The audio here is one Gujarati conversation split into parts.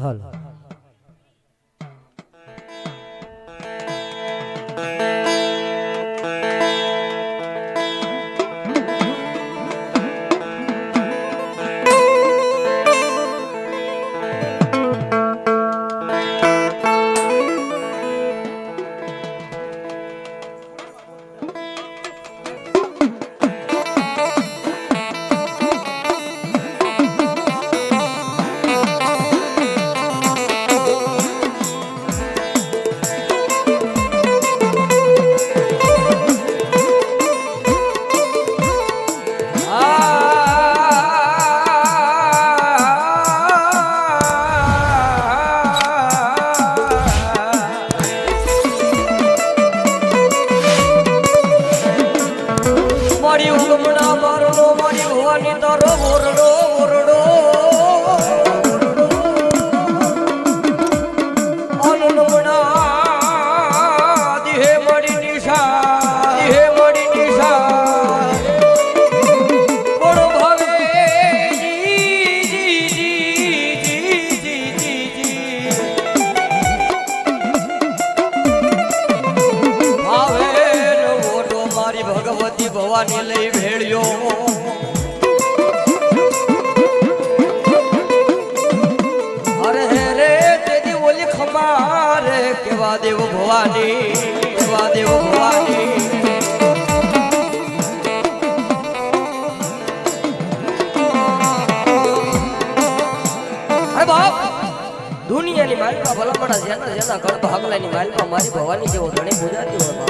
હાલ ભાગલાની મારી ભવાની જેવો ધણી પૂજાતી હોય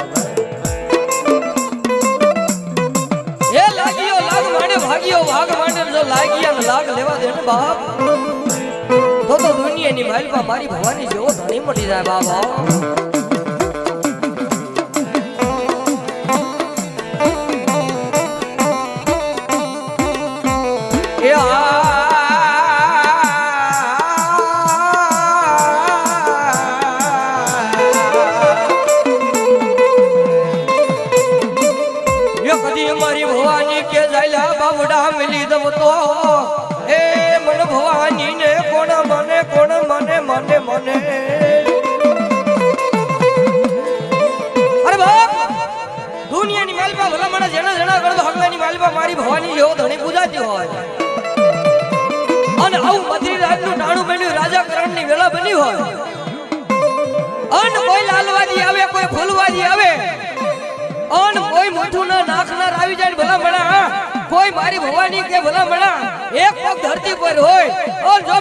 લાગ માંડે ભાગ્યો ભાગ માંડે જો લાગ લેવા દે ને બાપ. તો તો દુનિયાની માલિકા મારી ભવાની જેવો ધણી મટી જાય બાબા મારી ભવાની જેવો ધણી પૂજાતી હોય. અને આવું મધરી રાજનું નાણું બન્યું રાજા કરણની વેલા બની હોય. અન કોઈ લાલવાજી આવે, કોઈ ફૂલવાજી આવે. અન કોઈ મોઠું ના નાખનાર આવી જાય ભલા મણા. કોઈ મારી ભવાની કે ભલા મણા. એક પગ ધરતી પર હોય. અને જો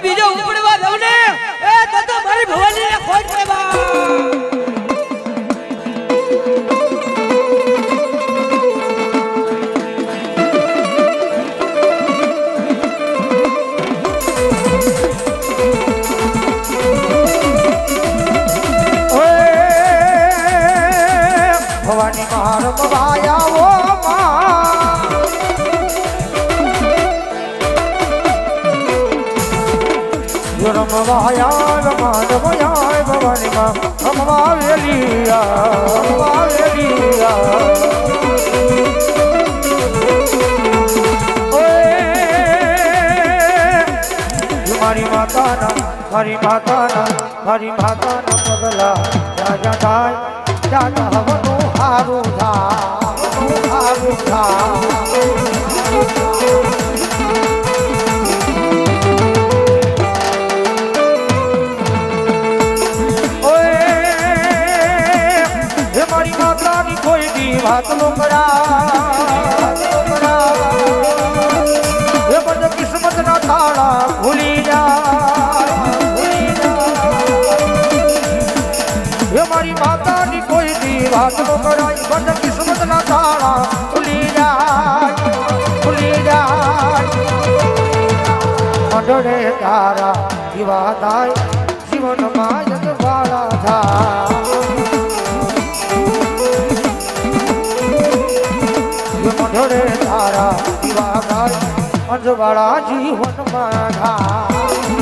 રમવાયા રમાડવાયા ભવાની માં રમવાવેલિયા રમવાવેલિયા ઓય મારી માતાના મારી માતાના મારી માતાના પગલા રાજા થાય રાજા હવનું હારું થા હારું થા મને કિસ્મત ના તાળા ભૂલી જાય ભૂલી જાય. મંડળે તારા દીવા થાય, જીવનમાં જીવનમાં થાય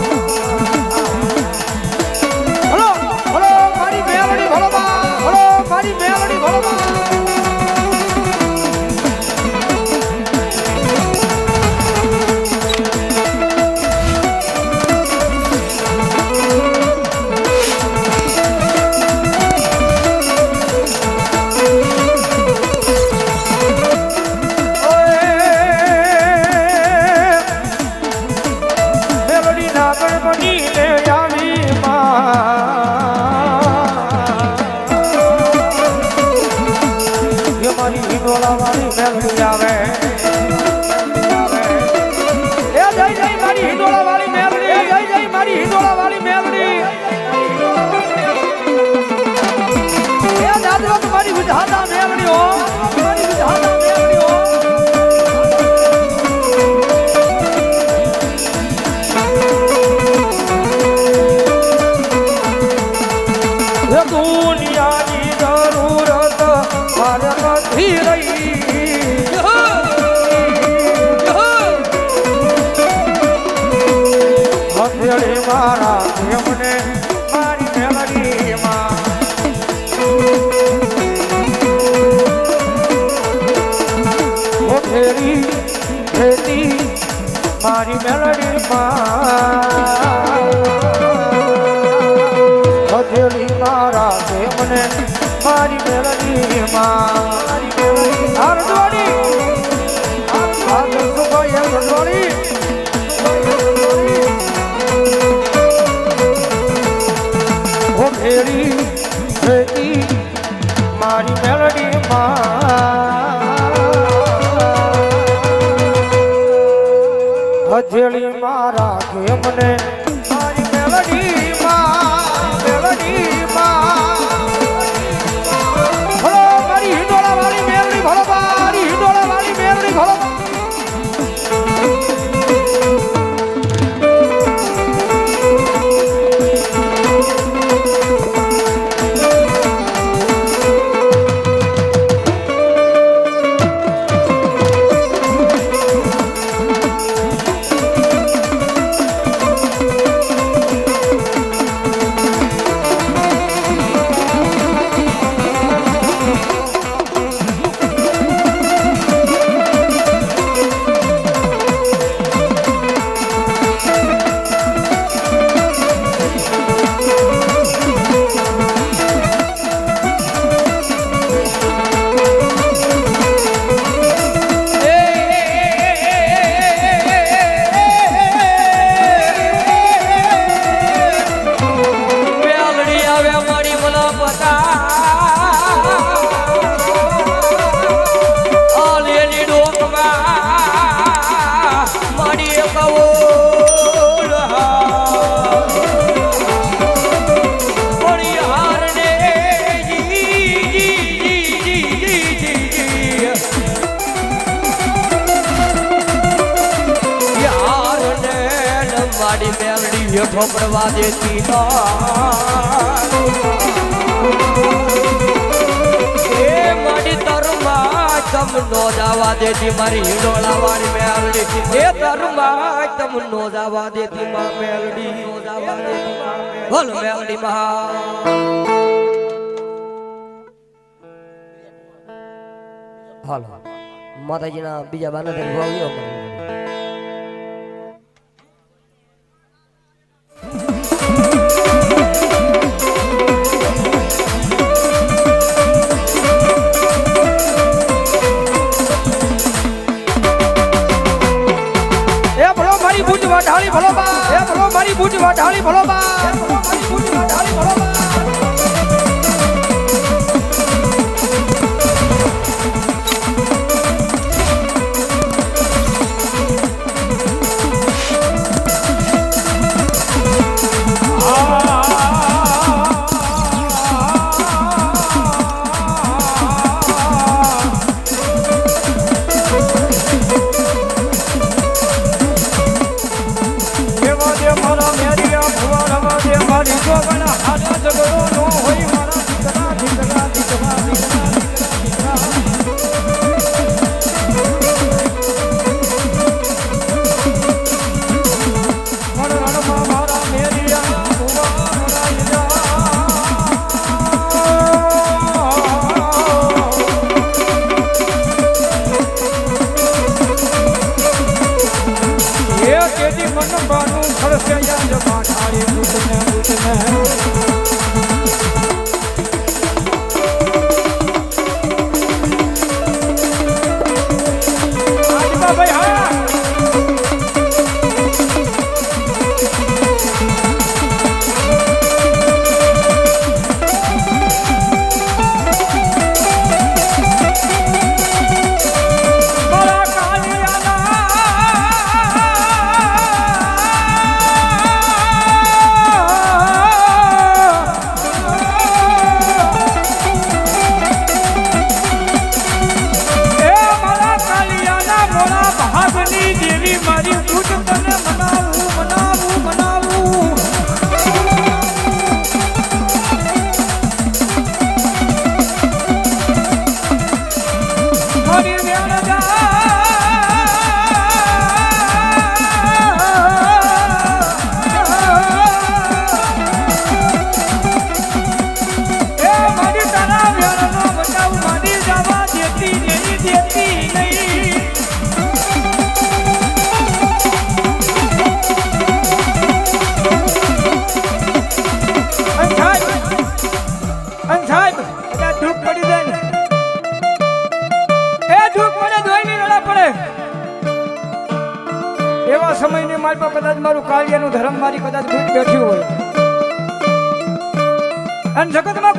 મારી હથેળી મારા પ્રેમને મારી હારદવાડી ઓ ભેરી ભેટી મારી મેલડી હથેળી મારા કે મને હેઠો પડવા દેતી એ મારી તરમાં તમ નો જવા દેતી મારી હિંડોળા વાળી મેલડી. એ તરમાં તમ નો જવા દેતી મા મેલડી. નો જવા દેતી બોલ મેલડી મહા હાલો. માતાજીના બીજા બાના તરીકે વાવ્યો મારી ભૂજ વાઢાળી ભલો બા. એ ભલો મારી ભૂજ વાઢાળી ભલો બા. એ ભલો મારી ભૂજ વાઢાળી ભલો બા. ખળસે યાદ માઠારી દૂધને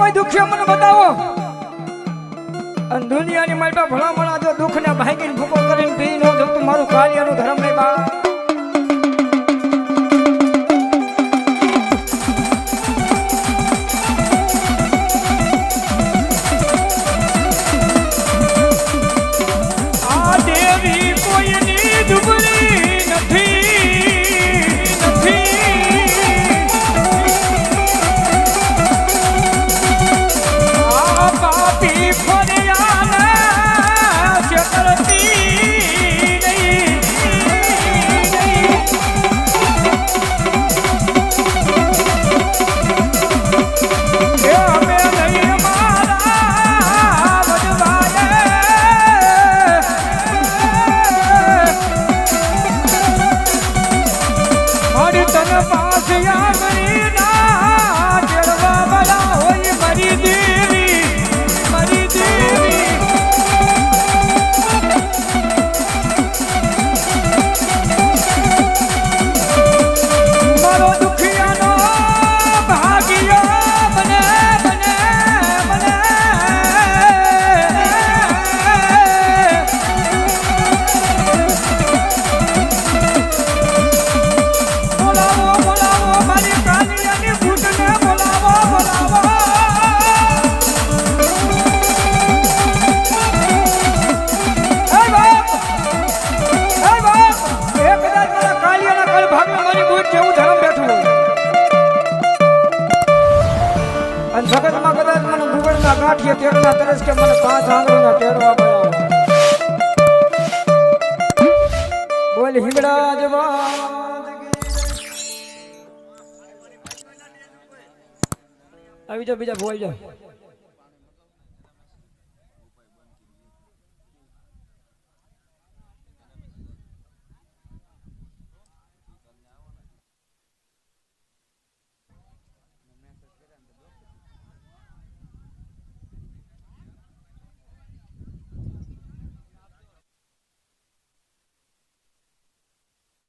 કોઈ દુઃખ મને બતાવો? અને દુનિયાની મારી ભલામણ આજો દુઃખ ને ભાગીને ભૂકો કરીને પી ન જમતું મારું કાર્યનું ધર્મ નહીં બા A vida, a vida boa, a.